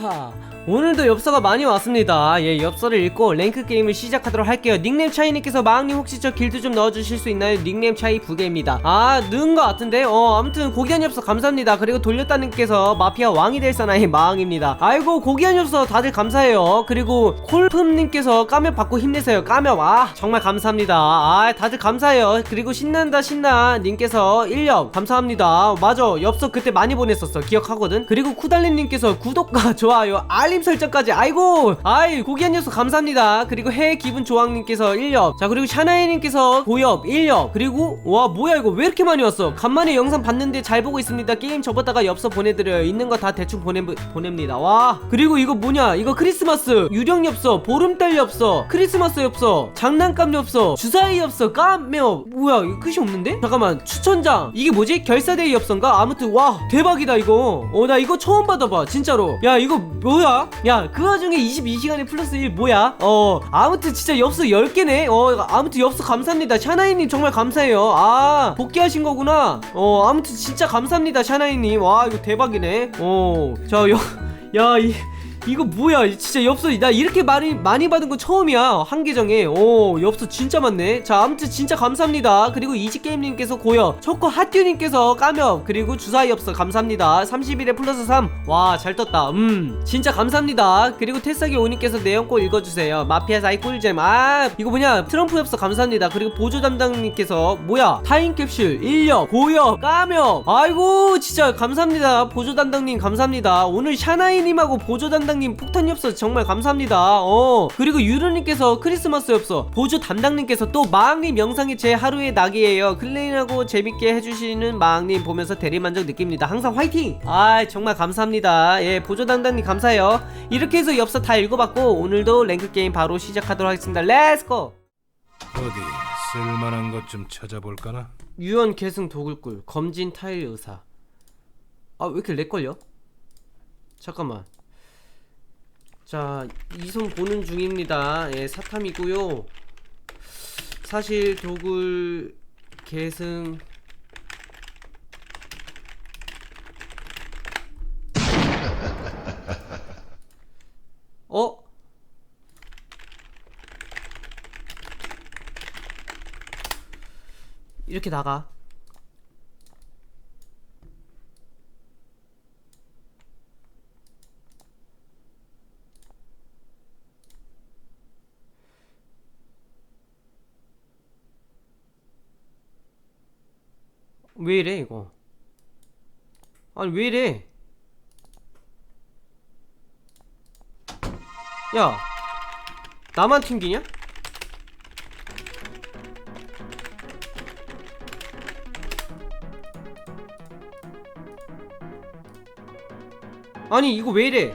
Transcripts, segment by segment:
하, 오늘도 엽서가 많이 왔습니다. 예, 엽서를 읽고 랭크 게임을 시작하도록 할게요. 닉네임 차이님께서 마왕님 혹시 저 길드 좀 넣어주실 수 있나요? 닉네임 차이 부개입니다. 아, 넣은 것 같은데? 어, 아무튼 고귀한 엽서 감사합니다. 그리고 돌렸다님께서 마피아 왕이 될 사나이 마왕입니다. 아이고, 고귀한 엽서 다들 감사해요. 그리고 콜품님께서 까면 받고 힘내세요. 까면, 아, 정말 감사합니다. 아, 다들 감사해요. 그리고 신난다 신나 님께서 1엽 감사합니다. 맞아, 엽서 그때 많이 보냈었어. 기억하거든? 그리고 쿠달리님께서 구독과 좋아요, 알림 설정까지. 아이고 아이 고귀한 녀석 감사합니다. 그리고 해 기분 조항님께서 1엽 자 그리고 샤나이님께서 5엽 1엽 그리고 와 뭐야 이거 왜 이렇게 많이 왔어? 간만에 영상 봤는데 잘 보고 있습니다. 게임 접었다가 엽서 보내드려요. 있는 거 다 대충 보내, 보냅니다. 와. 그리고 이거 뭐냐? 이거 크리스마스. 유령 엽서 보름달 엽서 크리스마스 엽서 장난감 엽서 주사위 엽서 까메어 뭐야 이거 끝이 없는데? 잠깐만 추천장. 이게 뭐지? 결사대의 엽서인가? 아무튼 와 대박이다 이거. 어 나 이거 처음 받아봐 진짜로. 야 이거 뭐야 야 그 와중에 22시간에 플러스 1 뭐야? 어 아무튼 진짜 엽서 10개네? 어 아무튼 엽서 감사합니다. 샤나이님 정말 감사해요. 아 복귀하신 거구나. 어 아무튼 진짜 감사합니다 샤나이님. 와 이거 대박이네. 어자야이 이거 뭐야? 진짜 엽서 나 이렇게 많이 많이 받은 거 처음이야. 한 계정에. 오 엽서 진짜 많네. 자 아무튼 진짜 감사합니다. 그리고 이지게임님께서 고여 초코 핫듀님께서 까며 그리고 주사위 엽서 감사합니다. 31에 플러스 3와 잘 떴다. 음 진짜 감사합니다. 그리고 테스기 오님께서 내용꼴 읽어주세요. 마피아 사이 꿀잼. 아 이거 뭐냐? 트럼프 엽서 감사합니다. 그리고 보조 담당님께서 뭐야? 타임캡슐 1엽 고엽 까며 아이고 진짜 감사합니다. 보조 담당님 감사합니다. 오늘 샤나이님하고 보조 담당 님 폭탄 엽서 정말 감사합니다. 어. 그리고 유루님께서 크리스마스 엽서 보조 담당님께서 또 마왕님 영상이 제 하루의 낙이에요. 클린하고 재밌게 해주시는 마왕님 보면서 대리만족 느낍니다. 항상 화이팅! 아 정말 감사합니다. 예 보조 담당님 감사해요. 이렇게 해서 엽서 다 읽어봤고 오늘도 랭크 게임 바로 시작하도록 하겠습니다. 렛츠고 어디 쓸만한 것 좀 찾아볼까나? 유언 계승 도굴꿀 검진 타일 의사. 아 왜 이렇게 렉 걸려? 잠깐만 자 이손 보는 중입니다. 예 사탐이고요. 사실 도굴 계승. 어? 이렇게 나가 왜 이래 이거? 아니 왜 이래? 야 나만 튕기냐? 아니 이거 왜 이래?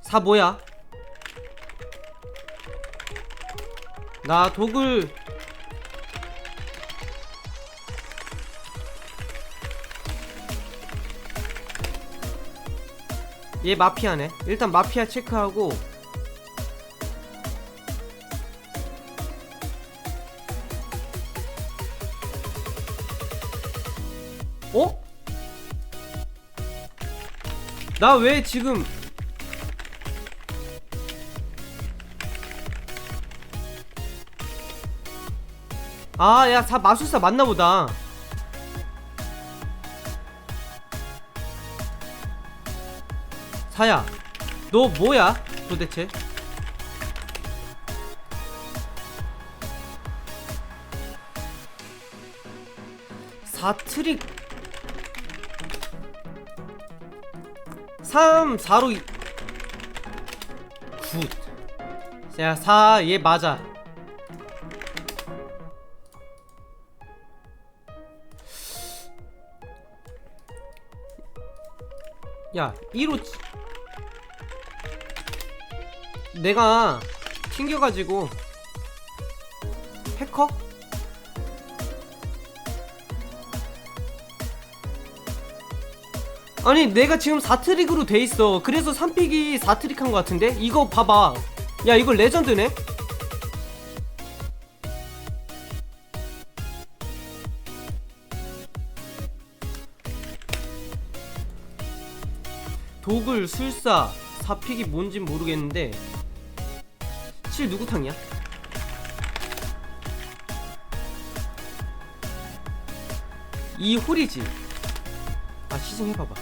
사 뭐야 나 독을 얘 마피아네 일단 마피아 체크하고 어? 나 왜 지금 아, 야, 사 마술사 맞나 보다. 사야, 너 뭐야? 도대체? 사트릭 3, 4로 9 야, 4, 얘 맞아 야 1호 내가 튕겨가지고 해커? 아니 내가 지금 4트릭으로 돼있어 그래서 3픽이 4트릭 한 것 같은데? 이거 봐봐 야 이거 레전드네? 도굴 술사 사픽이 뭔진 모르겠는데 7 누구 탕이야? 이 홀이지? 아 시승 해봐봐.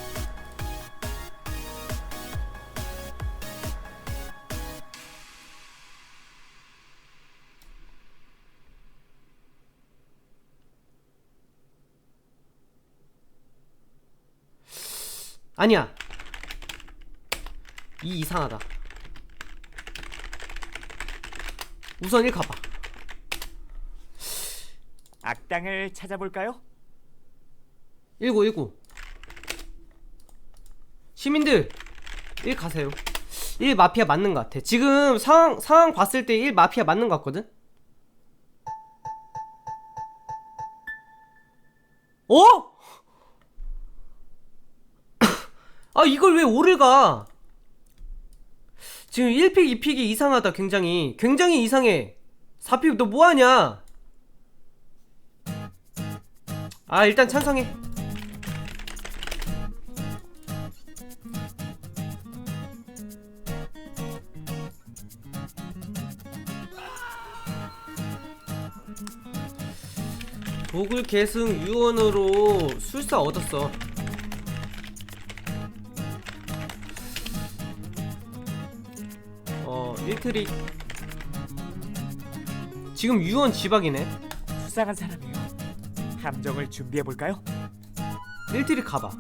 아니야 이 이상하다. 우선 1 가봐. 악당을 찾아볼까요? 1919 시민들 1 가세요. 1 마피아 맞는 것 같아. 지금 상황 상황 봤을 때 1 마피아 맞는 것 같거든? 어? 아 이걸 왜 5를 가 지금 1픽 2픽이 이상하다 굉장히. 굉장히 이상해. 4픽 너 뭐하냐? 아 일단 찬성해. 도굴 계승 유언으로 술사 얻었어 어 1트릭 지금 유언 지박이네 수상한 사람이요. 함정을 준비해 볼까요? 1트릭 가봐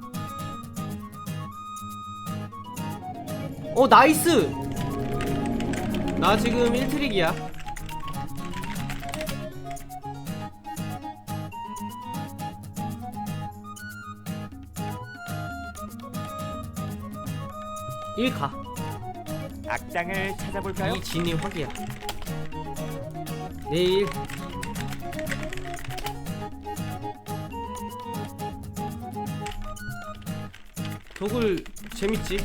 어 나이스 나 지금 1트릭이야 일 가. 악당을 찾아볼까요? 이 진이 확이야. 내일 도굴 재밌지?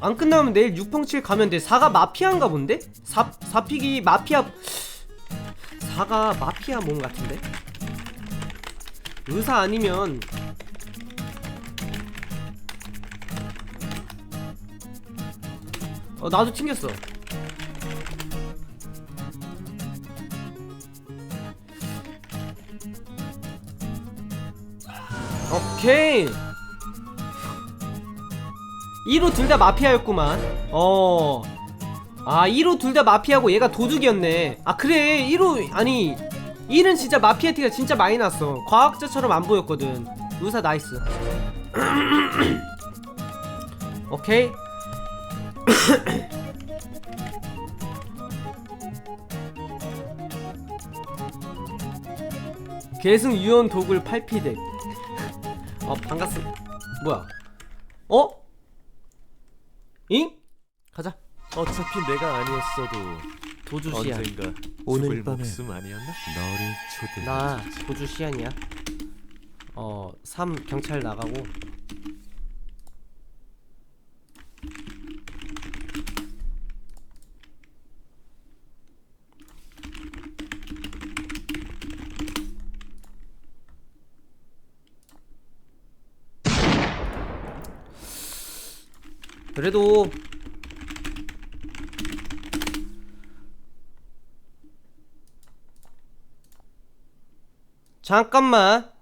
안 끝나면 내일 6평7 가면 돼. 4가 마피아인가 본데? 4, 4픽이 마피아 4가 마피아 몸 같은데? 의사 아니면 어 나도 튕겼어. 오케이. 1호 둘 다 마피아였구만. 어. 아 1호 둘 다 마피아고 얘가 도둑이었네. 아 그래. 1호 아니 1은 진짜 마피아 티가 진짜 많이 났어. 과학자처럼 안 보였거든. 의사 나이스. 오케이 계승 유언 도굴 8피덱 어 반갑습 뭐야 어? 잉? 가자 어차피 내가 아니었어도 도주 시안 언젠가 오늘 죽을 밤에 목숨 아니었나? 너를 초대. 나 도주 시안이야 어3 경찰 나가고 그래도 잠깐만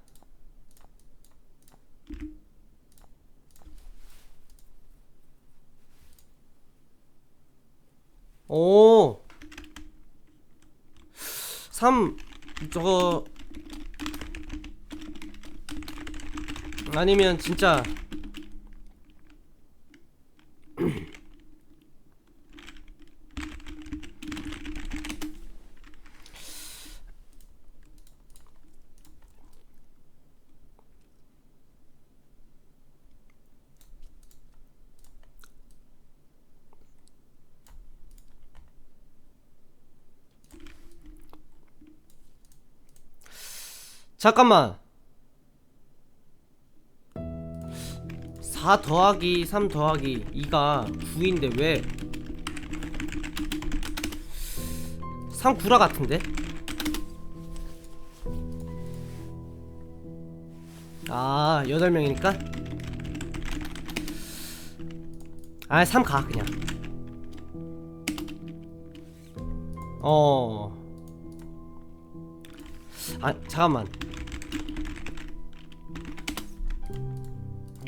오. 3 저거 아니면 진짜 잠깐만 4 더하기 3 더하기 2가 9인데 왜3 구라 같은데? 아 8명이니까 아 3 가 그냥 어. 아, 잠깐만.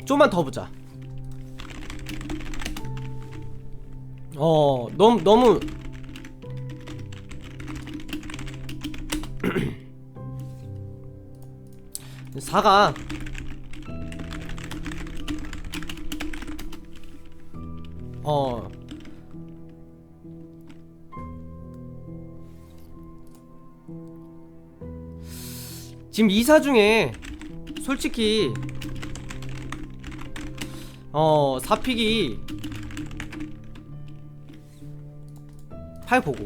좀만 더 보자. 어, 너무 너무. 사가 어. 지금 이사 중에 솔직히 어 사픽이 팔 보고.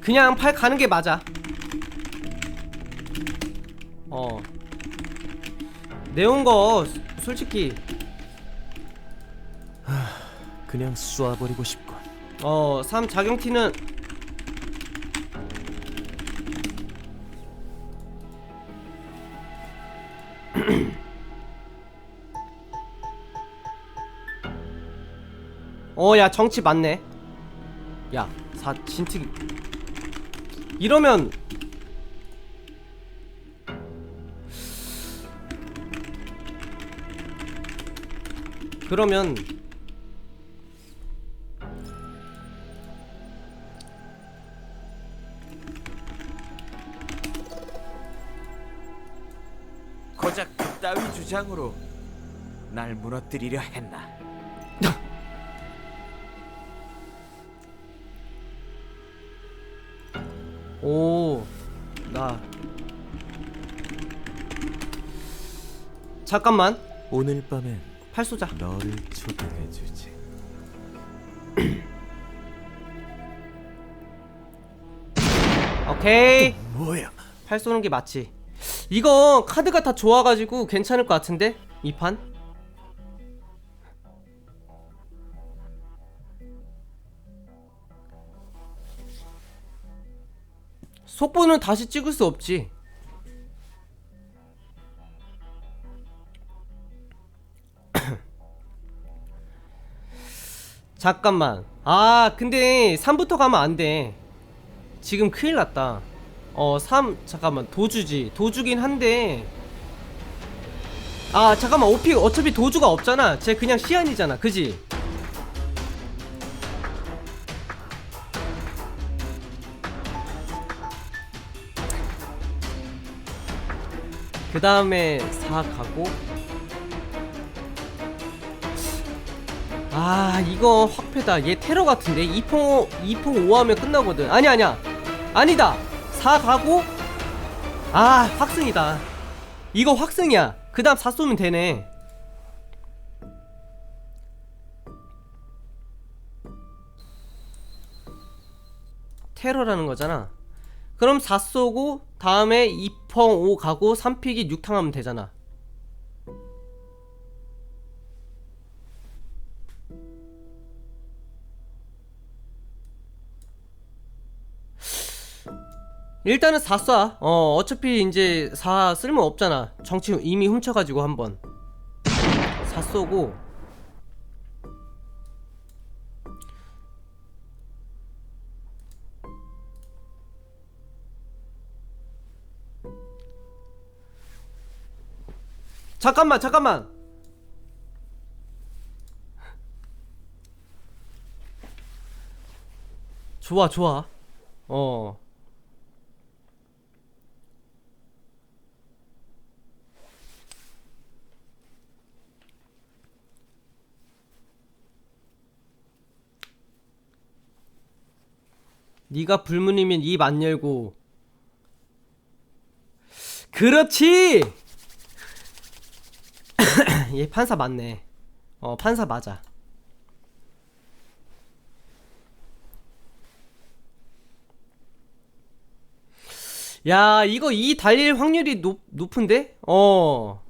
그냥 팔 가는 게 맞아. 어. 내온 거 솔직히. 그냥 쏴버리고 싶군. 어, 3 자경티는 어, 야, 정치 맞네. 야, 4 진특 이러면 그러면 고작 그따위 주장으로 날 무너뜨리려 했나? 잠깐만, 오늘 밤엔 팔 쏘자. 너를 초대해 주지. 오케이. 뭐야? 팔 쏘는 게 맞지. 이거 카드가 다 좋아가지고 괜찮을 것 같은데? 이 판? 속보는 다시 찍을 수 없지. 잠깐만. 아, 근데 3부터 가면 안 돼. 지금 큰일 났다. 어, 3, 잠깐만, 도주지. 도주긴 한데. 아, 잠깐만, 오피, 어차피 도주가 없잖아. 쟤 그냥 시안이잖아. 그지? 그 다음에 4 가고. 아, 이거 확패다. 얘 테러 같은데? 2풍, 2풍 5 하면 끝나거든. 아니, 아니야. 아니다. 4 가고 아 확승이다 이거 확승이야 그 다음 4 쏘면 되네 테러라는 거잖아 그럼 4 쏘고 다음에 2펑 5 가고 3픽이 6탕 하면 되잖아 일단은 4 쏴. 어, 어차피 이제 4 쓸모 없잖아. 정치 이미 훔쳐가지고 한번. 4 쏘고. 잠깐만, 잠깐만. 좋아, 좋아. 어. 네가 불문이면 입 안 열고. 그렇지! 얘 판사 맞네. 어 판사 맞아. 야 이거 이 달릴 확률이 높, 높은데? 어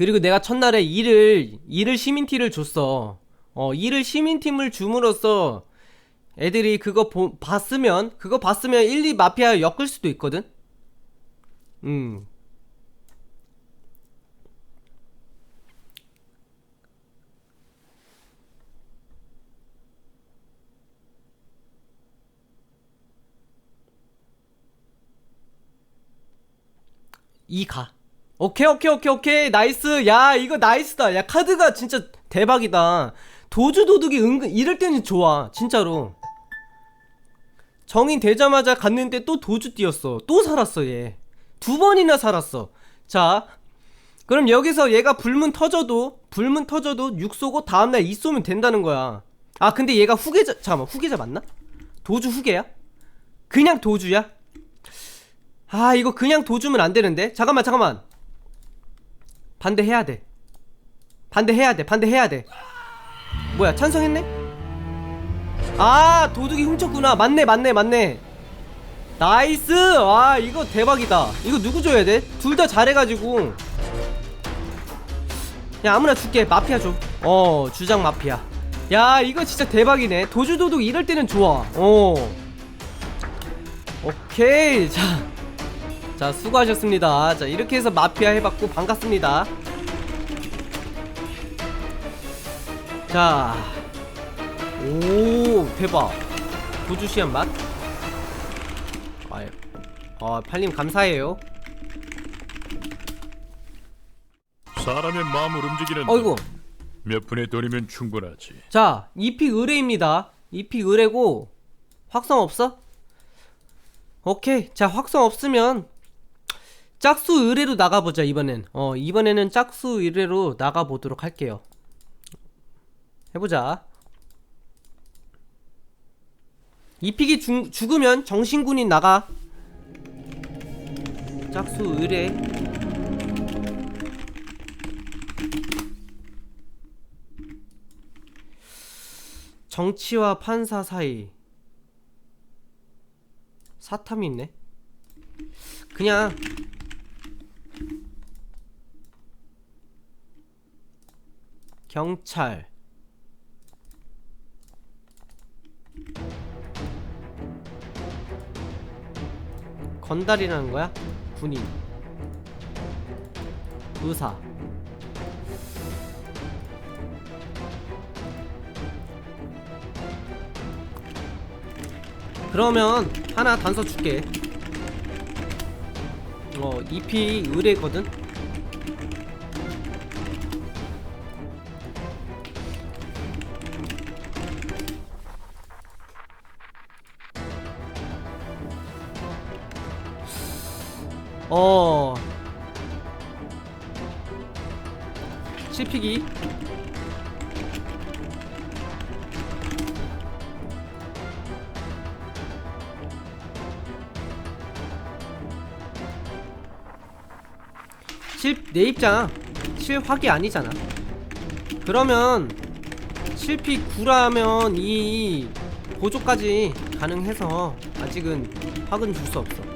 그리고 내가 첫날에 일을 일을 시민티를 줬어. 어 이를 시민팀을 줌으로써 애들이 그거 보, 봤으면 그거 봤으면 1, 2 마피아 엮을 수도 있거든 음 이 가. 오케이 오케이 오케이 오케이. 나이스. 야 이거 나이스다. 야 카드가 진짜 대박이다. 도주 도둑이 은근 이럴 때는 좋아 진짜로. 정인 되자마자 갔는데 또 도주 뛰었어. 또 살았어 얘. 두 번이나 살았어. 자 그럼 여기서 얘가 불문 터져도 불문 터져도 6 쏘고 다음날 2 쏘면 된다는 거야. 아 근데 얘가 후계자 잠깐만 후계자 맞나? 도주 후계야? 그냥 도주야? 아 이거 그냥 도주면 안 되는데? 잠깐만 잠깐만 반대해야 돼. 반대해야 돼. 반대해야 돼. 뭐야 찬성했네? 아 도둑이 훔쳤구나. 맞네 맞네 맞네. 나이스! 와 이거 대박이다. 이거 누구 줘야 돼? 둘 다 잘해가지고. 야 아무나 줄게. 마피아 줘 어 주장 마피아. 야 이거 진짜 대박이네. 도주도둑 이럴 때는 좋아. 어. 오케이. 자 자 수고하셨습니다. 자 이렇게 해서 마피아 해봤고 반갑습니다. 자 오 대박. 도주 시한 맛? 아, 아 팔님 감사해요. 사람의 마음을 움직이는 어이구. 몇 푼의 돈이면 충분하지. 자 2픽 의뢰입니다. 2픽 의뢰고 확성 없어? 오케이. 자 확성 없으면 짝수 의뢰로 나가보자 이번엔. 어 이번에는 짝수 의뢰로 나가보도록 할게요. 해보자. 2픽이 죽, 죽으면 정신군인 나가. 짝수 의뢰. 정치와 판사 사이. 사탐이 있네. 그냥 경찰. 건달이라는 거야? 군인. 의사. 그러면 하나 단서 줄게. 어 EP 의뢰거든 어. 실피기. 실, 내 입장. 실확이 아니잖아. 그러면 실피 9라면 이 보조까지 가능해서 아직은 확은 줄 수 없어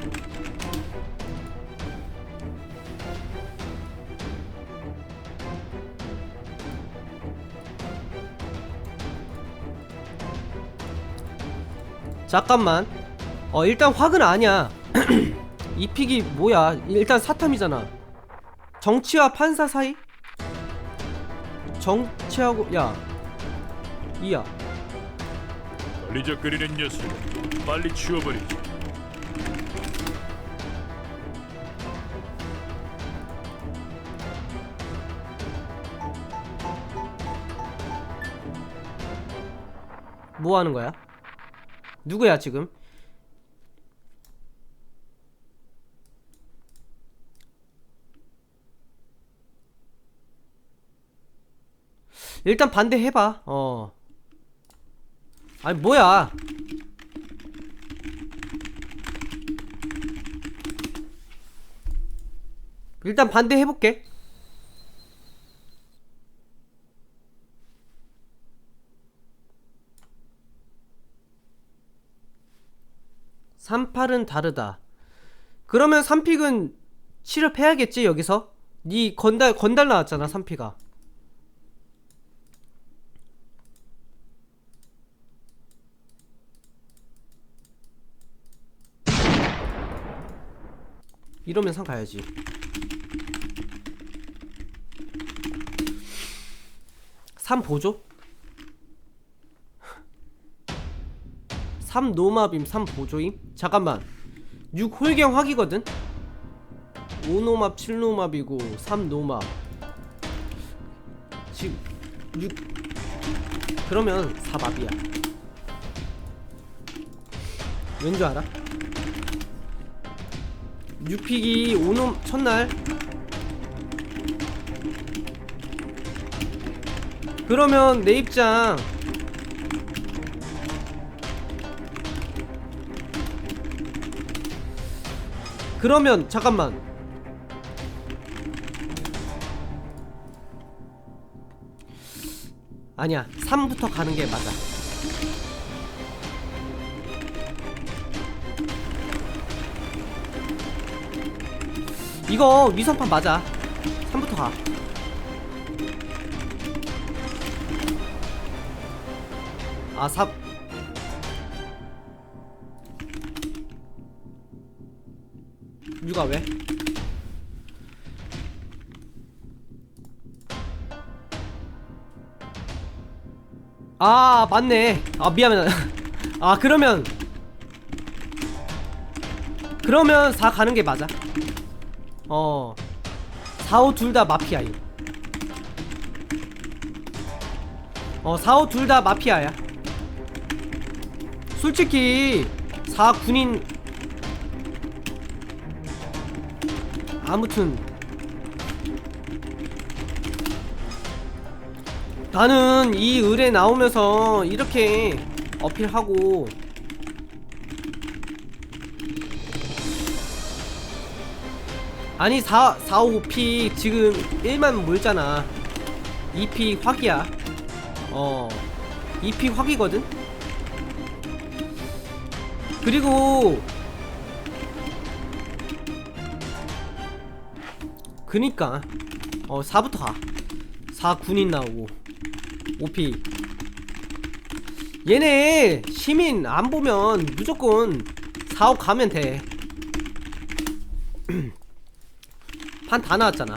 잠깐만 어 일단 확은 아니야 이 픽이 뭐야 일단 사탐이잖아 정치와 판사 사이? 정치하고 야 이야 걸리적거리는 녀석 빨리 치워버리지. 뭐 하는 거야? 누구야 지금? 일단 반대 해봐. 어. 아니 뭐야? 일단 반대 해볼게. 38은 다르다. 그러면 3픽은 실업해야겠지 여기서? 니 건달 건달 나왔잖아 3픽아. 이러면 상 가야지. 3 보조? 3 노마빔 3 보조임? 잠깐만 6 홀경 확이거든? 5 노맙 7 노맙이고 3 노맙 지금 6 그러면 4 맙이야 왠 줄 알아? 6픽이 5노 첫날 그러면 내 입장 그러면 잠깐만. 아니야 3부터 가는 게 맞아. 이거 위성판 맞아. 3부터 가. 아, 4, 누가 왜? 아 맞네. 아 미안해. 아 그러면 그러면 4 가는게 맞아? 어. 4, 5 둘 다 마피아 이거 어 4, 5 둘 다 마피아야. 솔직히 4 군인 아무튼 나는 이 을에 나오면서 이렇게 어필하고 아니 4, 4, 5피 지금 1만 몰잖아. 2피 확이야. 어 2피 확이거든? 그리고 그니까. 어 4부터 가. 4 군인 나오고. 5피. 얘네 시민 안 보면 무조건 4, 5 가면 돼. 판 다 나왔잖아.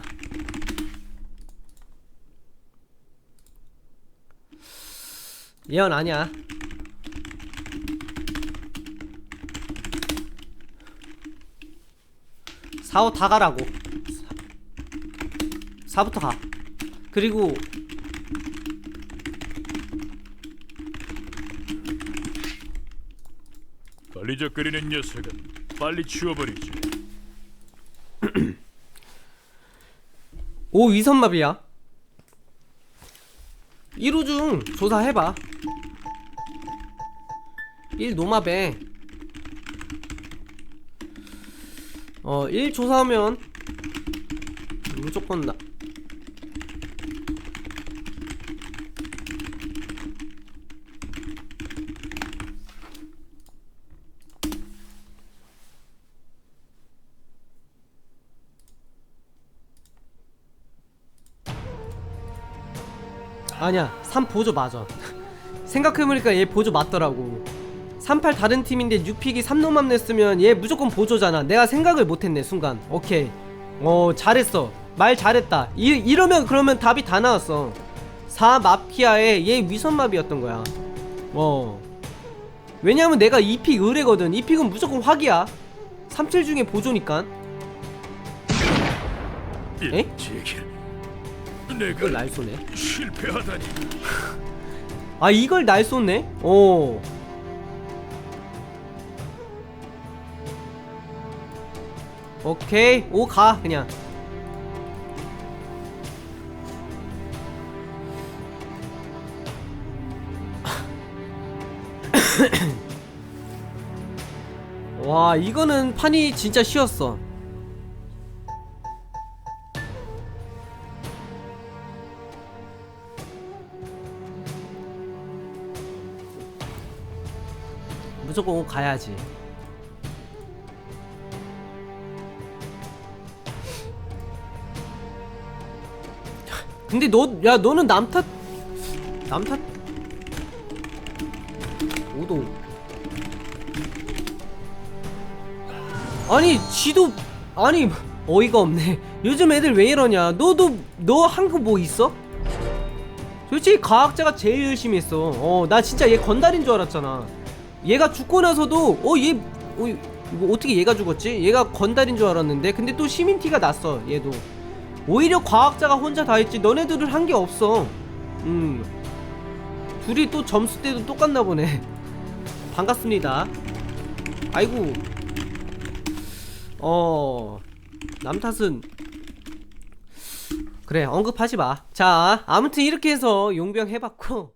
예언 아니야. 4, 5다 가라고 4, 부터 가. 그리고 걸리적거리는 녀석은 빨리 치워버리지. 5 위선마비야. 1호 중 조사해봐. 1 노마배. 어, 1 조사하면 무조건 나 아니야 3 보조 맞아. 생각해보니까 얘 보조 맞더라고. 38 다른 팀인데 6픽이 3노만 냈으면 얘 무조건 보조잖아. 내가 생각을 못했네 순간. 오케이. 어 잘했어. 말 잘했다. 이, 이러면 그러면 답이 다 나왔어. 4 마피아에 얘 위선마비였던 거야. 어. 왜냐면 내가 2픽 의뢰거든. 2픽은 무조건 확이야. 37 중에 보조니까 에? 이걸 내가 날 쏘네? 실패하다니. 아 이걸 날 쏘네? 어 오케이. 오 가 그냥. 와 이거는 판이 진짜 쉬웠어 오 가야지. 근데 너 야 너는 남탓 남탓. 오도. 아니 지도 아니 어이가 없네. 요즘 애들 왜 이러냐? 너도 너한거뭐 있어? 솔직히 과학자가 제일 열심히 했어. 어 나 진짜 얘 건달인 줄 알았잖아 얘가 죽고 나서도 어얘 어, 이거 어떻게 얘가 죽었지? 얘가 건달인 줄 알았는데 근데 또 시민 티가 났어 얘도. 오히려 과학자가 혼자 다 했지. 너네들은 한 게 없어. 음. 둘이 또 점수 때도 똑같나 보네. 반갑습니다. 아이고. 어... 남 탓은. 그래 언급하지 마자 아무튼 이렇게 해서 용병 해봤고